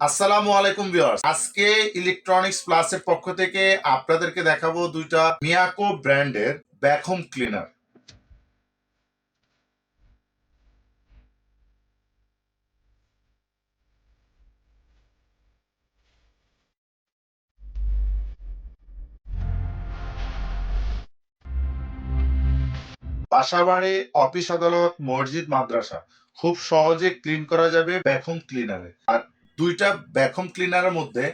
আসসালামু আলাইকুম ভিউয়ার্স। আজকে ইলেকট্রনিক্স প্লাসের পক্ষ থেকে আপনাদেরকে দেখাবো দুইটা মিয়াকো ব্র্যান্ডের ভ্যাকুম ক্লিনার বাসাবাড়ি, অফিস আদালত, মসজিদ, মাদ্রাসা। খুব সহজে ক্লিন করা যাবে ভ্যাকুম ক্লিনারে আর দুইটা ভ্যাকুম ক্লিনারের মধ্যে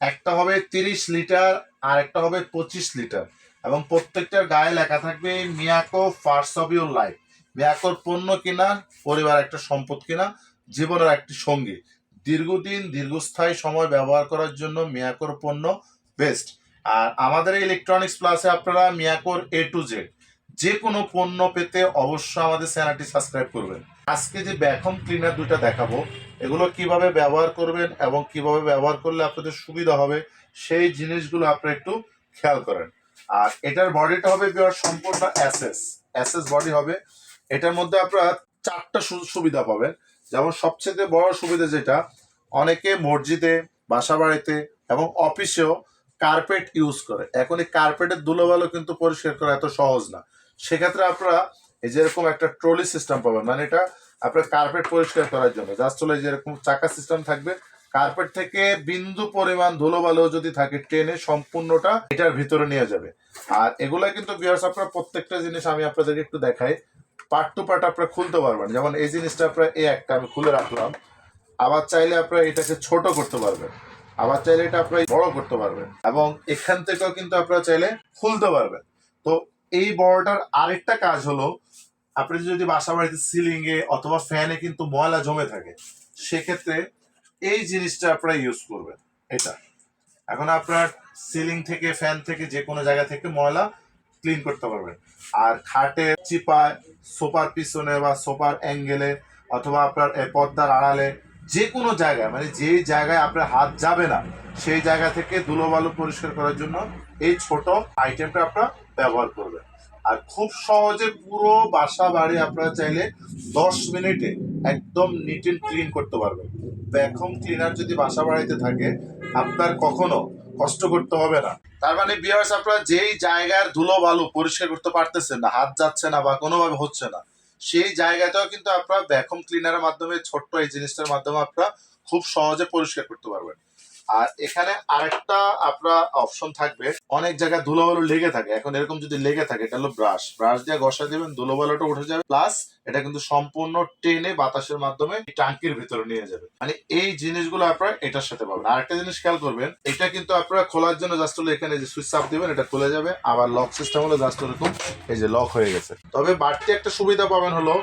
একটা হবে তিরিশ লিটার আর একটা হবে পঁচিশ লিটার। এবং প্রত্যেকটার গায়ে লেখা থাকবে, Miyako first of your life. মিয়াকোর পণ্য কেনা পরিবার একটা সম্পদ কেনা, জীবনের একটি সঙ্গী। দীর্ঘদিন দীর্ঘস্থায়ী সময় ব্যবহার করার জন্য মিয়াকোর পণ্য বেস্ট আর আমাদের ইলেকট্রনিক্স প্লাসে আপনারা মিয়াকোর এ টু জেড যে কোনো পণ্য পেতে অবশ্যই আমাদের চ্যানেলটি সাবস্ক্রাইব করবেন। আজকে যে ভ্যাকুম ক্লিনার দুইটা দেখাবো, এগুলো কীভাবে ব্যবহার করবেন এবং কীভাবে ব্যবহার করলে আপনাদের সুবিধা হবে, সেই জিনিসগুলো আপনারা একটু খেয়াল করেন। আর এটার বডিটা হবে সম্পূর্ণ অ্যাসেস। অ্যাসেস বডি হবে। এটার মধ্যে আপনারা চারটা সুবিধা পাবেন। যেমন সবচেয়ে বড় সুবিধা যেটা, অনেকে মসজিদে বাসা বাড়িতে এবং অফিসেও কার্পেট ইউজ করে। এখন এই কার্পেটের ধুলোবালো কিন্তু পরিষ্কার করা এত সহজ না। সেক্ষেত্রে আপনারা এই যেরকম একটা ট্রলি সিস্টেম পাবেন মানে এটা আপনার কার্পেট পরিষ্কার করার জন্য। জাস্ট হলো যেরকম চাকা সিস্টেম থাকবে। কার্পেট থেকে বিন্দু পরিমাণ ধুলোবালো যদি থাকে ট্রেনে সম্পূর্ণটা এটার ভিতরে নিয়ে যাবে। আর এগুলা কিন্তু বিয়ার্স আপনার প্রত্যেকটা জিনিস আমি আপনাদেরকে একটু দেখাই। পার্ট টু পার্ট আপনারা খুলতে পারবেন। যেমন এই জিনিসটা আপনার এ একটা আমি খুলে রাখলাম। আবার চাইলে আপনারা এটাকে ছোট করতে পারবেন। আবার চাইলে এটা আপনারা বড় করতে পারবেন। এবং এখান থেকেও কিন্তু আপনারা চাইলে খুলতে পারবেন। তো এই বড়টার আরেকটা কাজ হলো, আপনি যদি বাসা বাড়িতে সিলিং এ অথবা ফ্যানে কিন্তু ময়লা জমে থাকে, সেক্ষেত্রে এই জিনিসটা আপনারা ইউজ করবেন, এটা। এখন আপনার সিলিং থেকে ফ্যান থেকে যে কোনো জায়গা থেকে ময়লা ক্লিন করতে পারবেন। আর খাটে চিপায়, সোফার পিছনে বা সোফার অ্যাঙ্গেলে অথবা আপনার পর্দার আড়ালে যে কোনো জায়গায় মানে যে জায়গায় আপনার হাত যাবে না, সেই জায়গা থেকে ধুলোবালু পরিষ্কার করার জন্য এই ছোট আইটেমটা আপনারা ব্যবহার করবেন আর খুব সহজে পুরো বাসা বাড়ি আপনারা চাইলে দশ মিনিটে একদম নিট এন্ড ক্লিন করতে পারবেন। ভ্যাকুম ক্লিনার যদি বাসা বাড়িতে থাকে, আপনার কখনো কষ্ট করতে হবে না। তার মানে বিয়ার্স আপনারা যেই জায়গার ধুলো বালু পরিষ্কার করতে পারতেছেন না, হাত যাচ্ছে না বা কোনোভাবে হচ্ছে না, সেই জায়গাটাও কিন্তু আপনারা ভ্যাকুম ক্লিনারের মাধ্যমে ছোট্ট এই জিনিসটার মাধ্যমে আপনারা খুব সহজে পরিষ্কার করতে পারবেন। আর এখানে আরেকটা আপনার অপশন থাকবে। অনেক জায়গায় ধুলোবালু লেগে থাকে। এখন এরকম যদি লেগে থাকে, এটা হলো ব্রাশ ব্রাশ দিয়ে ঘষা দিবেন, ধুলোবালুটা উঠে যাবে। প্লাস এটা কিন্তু সম্পূর্ণ টেনে বাতাসের মাধ্যমে টাঙ্কির ভিতরে নিয়ে যাবে। মানে এই জিনিসগুলো আপনারা এটার সাথে পাবেন। আরেকটা জিনিস খেয়াল করবেন, এটা কিন্তু আপনারা খোলার জন্য জাস্ট হলো এখানে যে সুইচ চাপ দেবেন, এটা খুলে যাবে। আবার লক সিস্টেম হলো জাস্ট এরকম এই যে লক হয়ে গেছে। তবে বাড়তি একটা সুবিধা পাবেন হলো,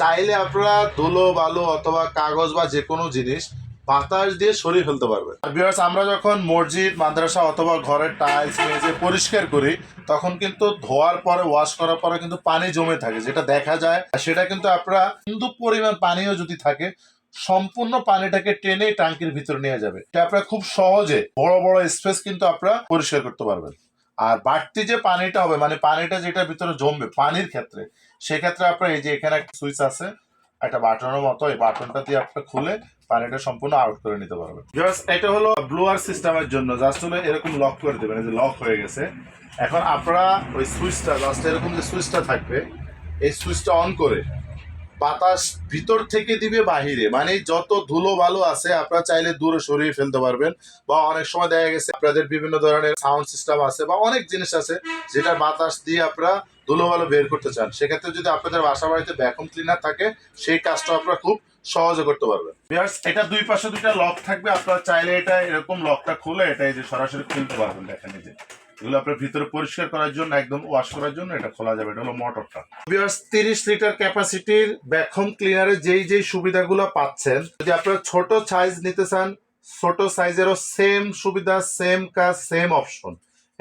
চাইলে আপনারা ধুলো বালু অথবা কাগজ বা যে কোনো জিনিস বাতাস দিয়ে সরিয়ে ফেলতে পারবে। আর বিয়ার্স আমরা যখন মসজিদ, মাদ্রাসা অথবা ঘরের টাইলস মেজে পরিষ্কার করি, তখন কিন্তু ধোয়ার পরে ওয়াশ করার পরে কিন্তু পানি জমে থাকে, যেটা দেখা যায়। সেটা কিন্তু আপনারা কিন্তু পরিমাণ পানিও যদি থাকে, সম্পূর্ণ পানিটাকে টেনে টাঙ্কির ভিতরে নিয়ে যাবে। এটা আপনারা খুব সহজে বড় বড় স্পেস কিন্তু আপনারা পরিষ্কার করতে পারবেন। আর বাড়তি যে পানিটা হবে মানে পানিটা যেটার ভিতরে জমবে, পানির ক্ষেত্রে, সেক্ষেত্রে আপনার এই যে এখানে একটা সুইচ আছে একটা বাটনের মতো এই বাটনটা দিয়ে আপনার খুলে পানিটা সম্পূর্ণ আউট করে নিতে পারবেন। এটা হলো ব্লোয়ার সিস্টেমের জন্য। জাস্ট হলো এরকম লক করে দেবেন যে লক হয়ে গেছে। এখন আপনারা ওই সুইচটা জাস্ট এরকম যে সুইচটা থাকবে, এই সুইচটা অন করে বাতাস ভিতর থেকে দিবে বাহিরে। মানে যত ধুলো ভালো আছে, আপনারা চাইলে দূরে সরিয়ে ফেলতে পারবেন। বা অনেক সময় দেখা গেছে, আপনাদের বিভিন্ন ধরনের সাউন্ড সিস্টেম আছে বা অনেক জিনিস আছে, যেটা বাতাস দিয়ে আপনারা ধুলো বালু বের করতে চান সেক্ষেত্রে যদি আপনাদের বাসা বাড়িতে ভ্যাকুম ক্লিনার থাকে সেই কাজটা আপনারা খুব সহজে করতে পারবেন। এটা দুই পাশে দুইটা লক থাকবে আপনারা চাইলে এটা এরকম লকটা খুলে এটা এই যে সরাসরি খুলতে পারবেন দেখেন এই যে। এগুলো আপনার ভিতরে পরিষ্কার করার জন্য একদম ওয়াশ করার জন্য এটা খোলা যাবে এটা হলো মোটরটা তিরিশ লিটার ক্যাপাসিটির ভ্যাকুম ক্লিনারে যেই যেই সুবিধাগুলো পাচ্ছেন যদি আপনারা ছোট সাইজ নিতে চান ছোট সাইজেরও সেম সুবিধা সেম কাজ সেম অপশন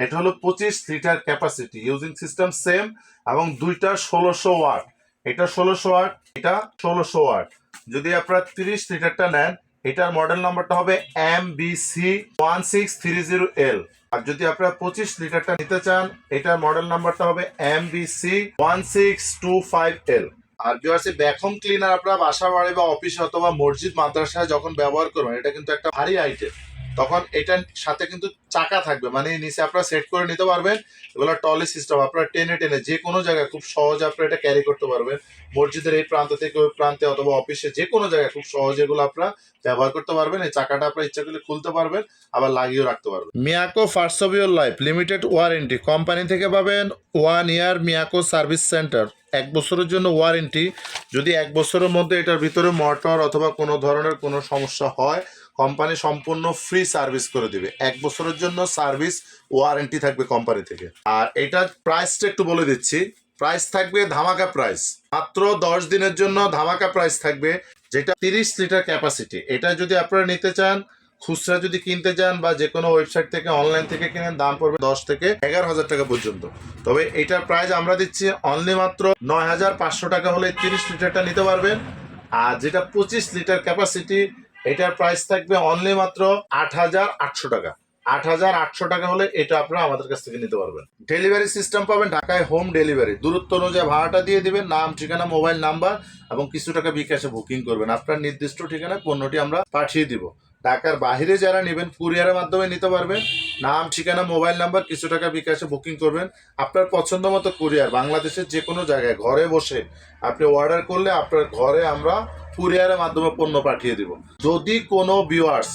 এটা হলো পঁচিশ litre capacity using system same এবং দুইটা ষোলোশো ওয়াট। এটা ষোলোশো ওয়াট, এটা ষোলোশো ওয়াট। যদি আপনারা তিরিশ লিটারটা নেন, এটার মডেল নাম্বারটা হবে M B C one six three zero L আর যদি আপনারা পঁচিশ লিটারটা নিতে চান, এটার মডেল নাম্বারটা হবে M B C one six two five L আর ভিউয়ার্স ভ্যাকুম ক্লিনার আপনারা বাসা বাড়ি বা অফিসে অথবা মসজিদ, মাদ্রাসায় যখন ব্যবহার করবেন, এটা কিন্তু একটা ভারী আইটেম তখন এটার সাথে কিন্তু চাকা থাকবে। মানে নিচে আপনারা সেট করে নিতে পারবেন। এগুলো টলি সিস্টেম আপনারা টেনে টেনে যে কোনো জায়গায় খুব সহজে আপনারা এটা ক্যারি করতে পারবেন। মসজিদের এই প্রান্ত থেকে ওই প্রান্তে অথবা অফিসে যে কোনো জায়গায় খুব সহজে এগুলো আপনারা ব্যবহার করতে পারবেন। এই চাকাটা আপনারা ইচ্ছা করলে খুলতে পারবেন, আবার লাগিয়েও রাখতে পারবেন। Miyako first of your life limited warranty company থেকে পাবেন one year Miyako service centre এক বছরের জন্য ওয়ারেন্টি যদি এক বছরের মধ্যে এটার ভিতরে মোটর অথবা কোনো ধরনের কোনো সমস্যা হয় কোম্পানি সম্পূর্ণ ফ্রি সার্ভিস করে দিবে। এক বছরের জন্য সার্ভিস ওয়ারেন্টি থাকবে কোম্পানি থেকে। আর এটার প্রাইসটা একটু বলে দিচ্ছি। প্রাইস থাকবে ধামাকা প্রাইস মাত্র দশ দিনের জন্য ধামাকা প্রাইস থাকবে, যেটা তিরিশ লিটার ক্যাপাসিটি এটা যদি আপনারা নিতে চান, খুচরা যদি কিনতে চান বা যে কোনো ওয়েবসাইট থেকে অনলাইন থেকে কিনেন, দাম পড়বে দশ থেকে এগারো হাজার টাকা পর্যন্ত। তবে এটার প্রাইস আমরা দিচ্ছি অনলি মাত্র নয় হাজার পাঁচশো টাকা হলে তিরিশ লিটারটা নিতে পারবেন। আর যেটা পঁচিশ লিটার ক্যাপাসিটি এটার প্রাইস থাকবে অনলি মাত্র আট হাজার আটশো টাকা। আট হাজার আটশো টাকা হলে এটা আপনারা আমাদের কাছ থেকে নিতে পারবেন। ডেলিভারি সিস্টেম পাবেন ঢাকায় হোম ডেলিভারি দূরত্ব অনুযায়ী ভাড়াটা দিয়ে দিবেন, নাম, ঠিকানা মোবাইল নাম্বার এবং কিছু টাকা বিকাশে বুকিং করবেন। আপনার নির্দিষ্ট ঠিকানায় পণ্যটি আমরা পাঠিয়ে দিব। ঢাকার বাইরে যারা নেবেন কুরিয়ারের মাধ্যমে নিতে পারবেন। নাম, ঠিকানা মোবাইল নাম্বার কিছু টাকা বিকাশে বুকিং করবেন। আপনার পছন্দ মতো কুরিয়ার বাংলাদেশের যে কোনো জায়গায় ঘরে বসে আপনি অর্ডার করলে আপনার ঘরে আমরা কুরিয়ারের মাধ্যমে পণ্য পাঠিয়ে দিব। যদি কোনো ভিউয়ার্স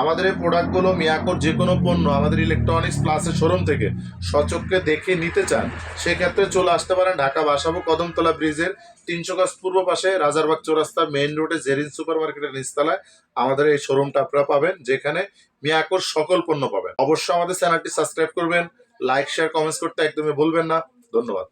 আমাদের এই প্রোডাক্টগুলো মিয়াকোর যে কোনো পণ্য আমাদের ইলেকট্রনিক্স প্লাসের শোরুম থেকে সচক্ষে দেখে নিতে চান, সেক্ষেত্রে চলে আসতে পারেন ঢাকা বাসাবো কদমতলা ব্রিজের তিনশো গাছ পূর্ব পাশে রাজারবাগ চৌরাস্তা মেইন রোডে জেরিন সুপার মার্কেটের নিচতলায় আমাদের এই শোরুমটা আপনারা পাবেন, যেখানে মিয়াকোর সকল পণ্য পাবেন। অবশ্যই আমাদের চ্যানেলটি সাবস্ক্রাইব করবেন লাইক শেয়ার কমেন্টস করতে একদমই ভুলবেন না। ধন্যবাদ।